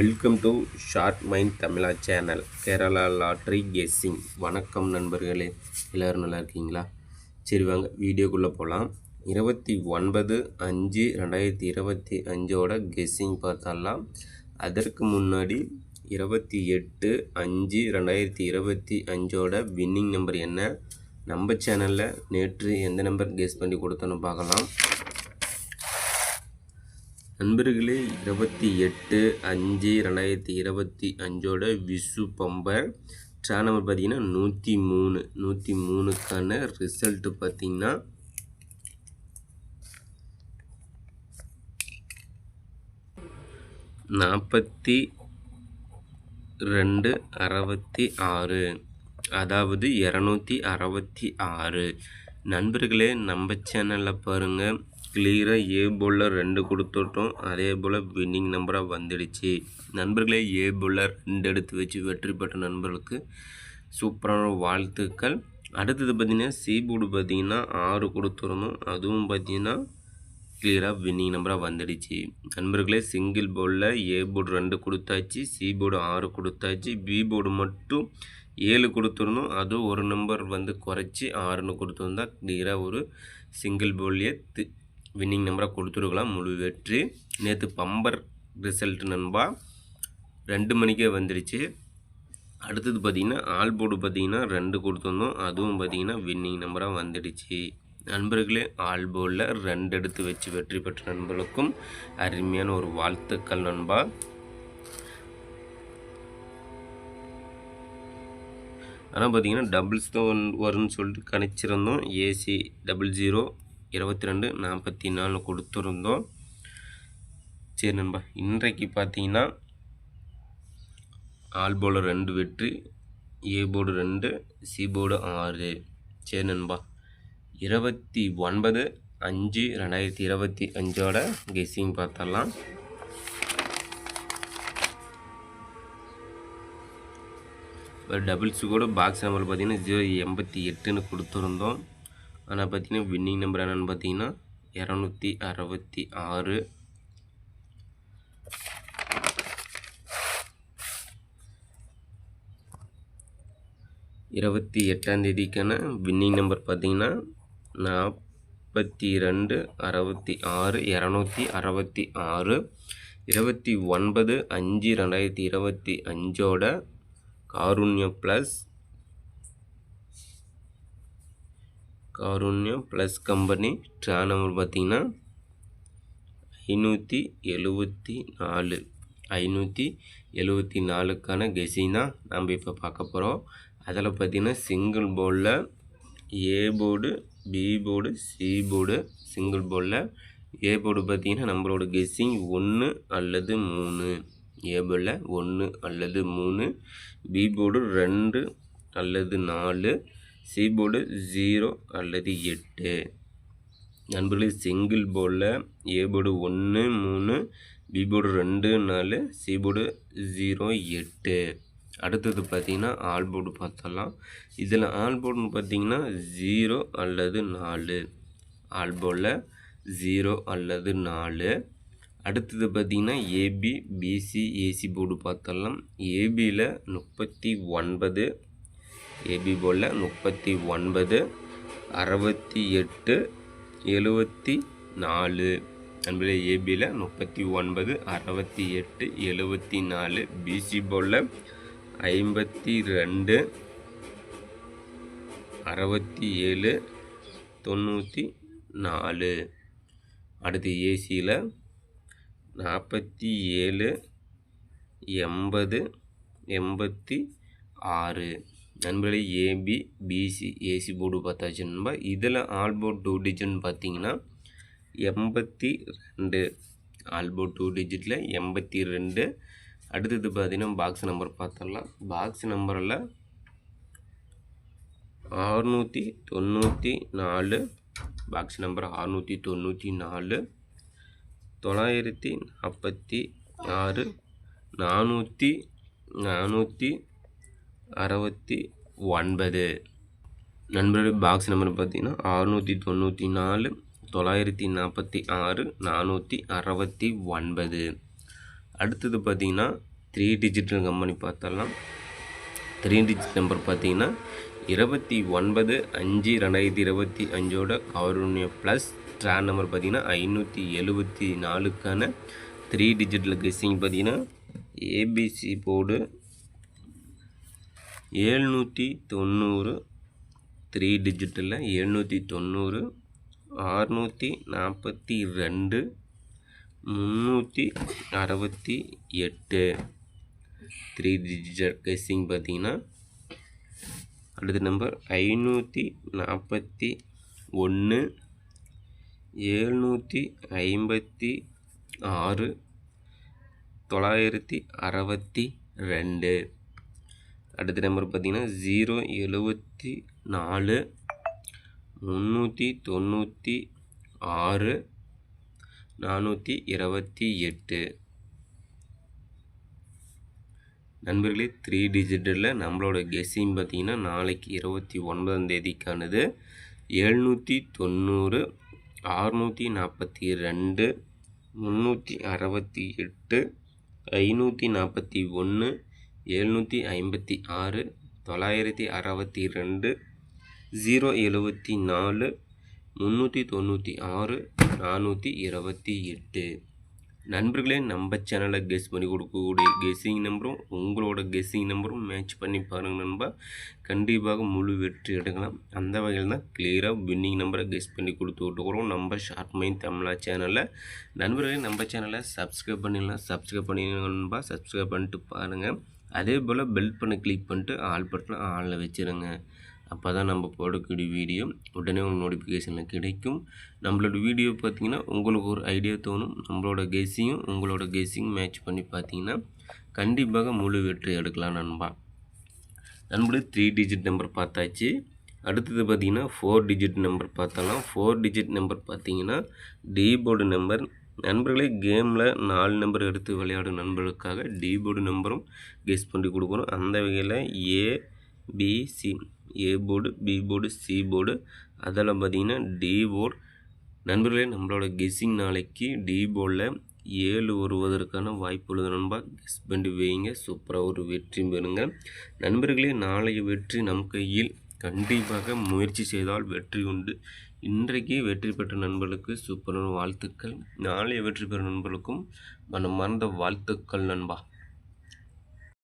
Welcome to short mind Tamizha channel Kerala lottery guessing வணக்கம் நண்பர்களே எல்லோரும் நல்லா இருக்கீங்களா? சரி வாங்க வீடியோக்குள்ளே போகலாம் இருபத்தி ஒன்பது அஞ்சு ரெண்டாயிரத்தி இருபத்தி அஞ்சோட கெஸ்ஸிங் பார்த்தாலாம் அதற்கு முன்னாடி இருபத்தி எட்டு அஞ்சு ரெண்டாயிரத்தி இருபத்தி அஞ்சோட வின்னிங் நம்பர் என்ன? நம்ம சேனலில் நேற்று எந்த நம்பர் கெஸ் பண்ணி கொடுத்தோன்னு பார்க்கலாம். நண்பர்களே இருபத்தி எட்டு அஞ்சு ரெண்டாயிரத்தி இருபத்தி அஞ்சோட விசு பம்பர் ட்ரா நம்பர் பார்த்தீங்கன்னா நூற்றி மூணு. நூற்றி மூணுக்கான ரிசல்ட்டு பார்த்தீங்கன்னா நாற்பத்தி ரெண்டு அறுபத்தி ஆறு. அதாவது இரநூத்தி அறுபத்தி ஆறு. நண்பர்களே நம்ம சேனலில் பாருங்கள் கிளியராக ஏ போலில் ரெண்டு கொடுத்துட்டோம். அதே போல் வின்னிங் நம்பராக வந்துடுச்சு. நண்பர்களே ஏ போலர் ரெண்டு எடுத்து வச்சு வெற்றி பெற்ற நண்பர்களுக்கு சூப்பரான வாழ்த்துக்கள். அடுத்தது பார்த்திங்கன்னா சி போர்டு பார்த்திங்கன்னா ஆறு கொடுத்துருந்தோம். அதுவும் பார்த்திங்கன்னா கிளியராக வின்னிங் நம்பராக வந்துடுச்சு. நண்பர்களே சிங்கிள் போர்டில் ஏ போர்டு ரெண்டு கொடுத்தாச்சு சி போர்டு ஆறு கொடுத்தாச்சு பி போர்டு மட்டும் ஏழு கொடுத்துருந்தோம். அதுவும் ஒரு நம்பர் வந்து குறைச்சி ஆறுன்னு கொடுத்துருந்தா கிளியராக ஒரு சிங்கிள் போல்லையே தி வின்னிங் நம்பராக கொடுத்துருக்கலாம். முழு வெற்றி. நேற்று பம்பர் ரிசல்ட் நண்பா ரெண்டு மணிக்கே வந்துடுச்சு அடுத்தது பார்த்திங்கன்னா ஆல் போர்டு பார்த்திங்கன்னா ரெண்டு கொடுத்துருந்தோம். அதுவும் பார்த்திங்கன்னா வின்னிங் நம்பராக வந்துடுச்சு. நண்பர்களே ஆல் போர்டில் ரெண்டு எடுத்து வச்சு வெற்றி பெற்ற நண்பர்களுக்கும் அருமையான ஒரு வாழ்த்துக்கள் நண்பா. ஆனால் பார்த்தீங்கன்னா டபுள்ஸ் தான் வரும்னு சொல்லிட்டு கணிச்சிருந்தோம். ஏசி டபுள் ஜீரோ இருபத்தி ரெண்டு நாற்பத்தி நாலு கொடுத்துருந்தோம். சரி நண்பா இன்றைக்கு பார்த்தீங்கன்னா ஆல் போர்டு ரெண்டு வெற்றி ஏ போர்டு ரெண்டு சி போர்டு ஆறு. சரி நண்பா இருபத்தி ஒன்பது அஞ்சு ரெண்டாயிரத்தி இருபத்தி அஞ்சோட கெஸ்ஸிங் பார்த்தரலாம் டபுள்ஸு கூட பாக்ஸ் நம்பர் பார்த்தீங்கன்னா ஜீரோ எண்பத்தி எட்டுன்னு கொடுத்துருந்தோம். ஆனால் பார்த்தீங்கன்னா வின்னிங் நம்பர் என்னென்னு பார்த்தீங்கன்னா இரநூத்தி அறுபத்தி ஆறு. இருபத்தி எட்டாம் தேதிக்கான வின்னிங் நம்பர் பார்த்தீங்கன்னா நாற்பத்தி ரெண்டு அறுபத்தி ஆறு இரநூத்தி அறுபத்தி ஆறு. இருபத்தி ஒன்பது அஞ்சு ரெண்டாயிரத்தி இருபத்தி அஞ்சோட Karunya plus Karunya plus company draw number பார்த்திங்கன்னா ஐநூற்றி எழுபத்தி நாலு. ஐநூற்றி எழுபத்தி நாலுக்கான கெஸிங் தான் நம்ம இப்போ பார்க்க போகிறோம் அதில் பார்த்திங்கன்னா சிங்கிள் போர்டில் A board B board C board single போர்டில் ஏ போர்டு பார்த்திங்கன்னா நம்மளோட கெஸ்ஸிங் ஒன்று அல்லது மூணு. ஏ போர்டில் ஒன்று அல்லது மூணு பி போர்டு ரெண்டு அல்லது நாலு சி போர்டு ஜீரோ அல்லது எட்டு. நண்பர்களே சிங்கிள் போர்டில் ஏ போர்டு ஒன்று மூணு பி போர்டு ரெண்டு நாலு சி போர்டு ஜீரோ எட்டு. அடுத்தது பார்த்திங்கன்னா ஆல் போர்டு பார்த்தலாம் இதில் ஆல் போர்டுன்னு பார்த்தீங்கன்னா ஜீரோ அல்லது நாலு. ஆல் போர்டில் ஜீரோ அல்லது நாலு. அடுத்தது பார்த்திங்கன்னா ஏபி பிசி ஏசி போர்டு பார்த்தலாம் ஏபியில் முப்பத்தி ஒன்பது. ஏபி போல முப்பத்தி ஒன்பது அறுபத்தி எட்டு எழுபத்தி நாலு. அன்பில் ஏபியில் முப்பத்தி ஒன்பது அறுபத்தி எட்டு எழுபத்தி நாலு. பிசி போர்டில் ஐம்பத்தி ரெண்டு அறுபத்தி ஏழு தொண்ணூற்றி நாலு. அடுத்து ஏசியில் நாற்பத்தி ஏழு எண்பது எண்பத்தி ஆறு. நண்பர்களே ஏபி பிசி ஏசி போர்டு பார்த்தாச்சு நண்பா. இதில் ஆல்போர்ட் டூ டிஜிட்னு பார்த்தீங்கன்னா எண்பத்தி ரெண்டு ஆல்போர்ட் டூ டிஜிட்டில் எண்பத்தி ரெண்டு. அடுத்தது பார்த்தீங்கன்னா பாக்ஸ் நம்பர் பார்த்துடலாம். பாக்ஸ் நம்பரில் அறுநூற்றி தொண்ணூற்றி நாலு. பாக்ஸ் நம்பர் அறுநூற்றி தொண்ணூற்றி நாலு. தொள்ளாயிரத்தி நாற்பத்தி ஆறு. நானூற்றி நானூற்றி அறுபத்தி ஒன்பது. நண்பருடைய பாக்ஸ் நம்பர் பார்த்தீங்கன்னா அறுநூற்றி தொண்ணூற்றி நாலு தொள்ளாயிரத்தி நாற்பத்தி ஆறு நானூற்றி அறுபத்தி ஒன்பது. அடுத்தது பார்த்திங்கன்னா த்ரீ டிஜிட்டல் கம்பெனி பார்த்தலாம். த்ரீ டிஜிட் நம்பர் பார்த்தீங்கன்னா இருபத்தி ஒன்பது அஞ்சு ரெண்டாயிரத்தி இருபத்தி அஞ்சோட கவர்னிய ப்ளஸ் ட்ரான் நம்பர் பார்த்தீங்கன்னா ஐநூற்றி எழுபத்தி நாலுக்கான த்ரீ டிஜிட்டில் கெஸ்ஸிங் பார்த்தீங்கன்னா ஏபிசி போர்டு ஏழ்நூற்றி தொண்ணூறு த்ரீ டிஜிட்டலில் எழுநூற்றி தொண்ணூறு ஆறுநூற்றி நாற்பத்தி ரெண்டு முந்நூற்றி அறுபத்தி எட்டு. த்ரீ டிஜிட்டல் கெஸ்ஸிங் பார்த்தீங்கன்னா அடுத்த நம்பர் ஐநூற்றி நாற்பத்தி ஒன்று ஏழ்நூற்றி ஐம்பத்தி ஆறு தொள்ளாயிரத்தி அறுபத்தி ரெண்டு. அடுத்த நம்பர் பார்த்தீங்கன்னா ஜீரோ எழுபத்தி நாலு முந்நூற்றி தொண்ணூற்றி ஆறு நானூற்றி இருபத்தி எட்டு. நண்பர்களே த்ரீ டிஜிட்டலில் நம்மளோட கெஸ்ஸிங் பார்த்தீங்கன்னா நாளைக்கு இருபத்தி ஒன்பதாம் தேதிக்கானது. எழுநூற்றி தொண்ணூறு அறுநூற்றி நாற்பத்தி ரெண்டு முந்நூற்றி அறுபத்தி எட்டு ஐநூற்றி நாற்பத்தி ஒன்று எழுநூற்றி ஐம்பத்தி ஆறு தொள்ளாயிரத்தி அறுபத்தி ரெண்டு ஜீரோ எழுபத்தி நாலு முந்நூற்றி தொண்ணூற்றி ஆறு நானூற்றி இருபத்தி எட்டு. நண்பர்களே நம்ம சேனலை கெஸ் பண்ணி கொடுக்கக்கூடிய கெஸ்ஸிங் நம்பரும் உங்களோட கெஸ்ஸிங் நம்பரும் மேட்ச் பண்ணி பாருங்கள் நண்பா. கண்டிப்பாக முழு வெற்றி எடுக்கலாம். அந்த வகையில் தான் கிளியராக வின்னிங் நம்பரை கெஸ் பண்ணி கொடுத்து விட்டுக்கிறோம் நம்ம ஷார்ட் மைண்ட் தமிழா சேனலில் நண்பர்களே நம்ம சேனலை சப்ஸ்கிரைப் பண்ணிடலாம். சப்ஸ்கிரைப் பண்ணிடுங்க நண்பா. சப்ஸ்கிரைப் பண்ணிட்டு பாருங்கள் அதே போல் பெல் பண்ண கிளிக் பண்ணிட்டு ஆல் பட்டனை ஆளில் வச்சுருங்க. அப்போ தான் நம்ம போடக்கூடிய வீடியோ உடனே உங்களுக்கு நோட்டிஃபிகேஷனில் கிடைக்கும். நம்மளோட வீடியோ பார்த்தீங்கன்னா உங்களுக்கு ஒரு ஐடியா தோணும். நம்மளோட கெஸ்ஸிங்கும் உங்களோட கெஸ்ஸையும் மேட்ச் பண்ணி பார்த்தீங்கன்னா கண்டிப்பாக முழு வெற்றி எடுக்கலாம் நண்பா. நண்பர்களே த்ரீ டிஜிட் நம்பர் பார்த்தாச்சு. அடுத்தது பார்த்திங்கன்னா ஃபோர் டிஜிட் நம்பர் பார்த்தலாம் ஃபோர் டிஜிட் நம்பர் பார்த்தீங்கன்னா டி போர்டு நம்பர் நண்பர்களே கேமில் நாலு நம்பர் எடுத்து விளையாடும் நண்பர்களுக்காக டிபோர்டு நம்பரும் கெஸ் பண்ணி கொடுக்குறோம் அந்த வகையில் A B C A board B board C board அதெல்லாம் பார்த்தீங்கன்னா டி போர்டு நண்பர்களே நம்மளோட கெஸ்ஸிங் நாளைக்கு டி போர்டில் ஏழு வருவதற்கான வாய்ப்பு உள்ளது நண்பா. கெஸ் பண்ணி வைங்க சூப்பராக ஒரு வெற்றி பெறுங்க. நண்பர்களே நாளைய வெற்றி நம் கையில். கண்டிப்பாக முயற்சி செய்தால் வெற்றி உண்டு. இன்றைக்கு வெற்றி பெற்ற நண்பர்களுக்கு சூப்பரான வாழ்த்துக்கள். நாளைய வெற்றி பெறும் நண்பர்களுக்கும் மனம் மறந்த வாழ்த்துக்கள் நண்பா.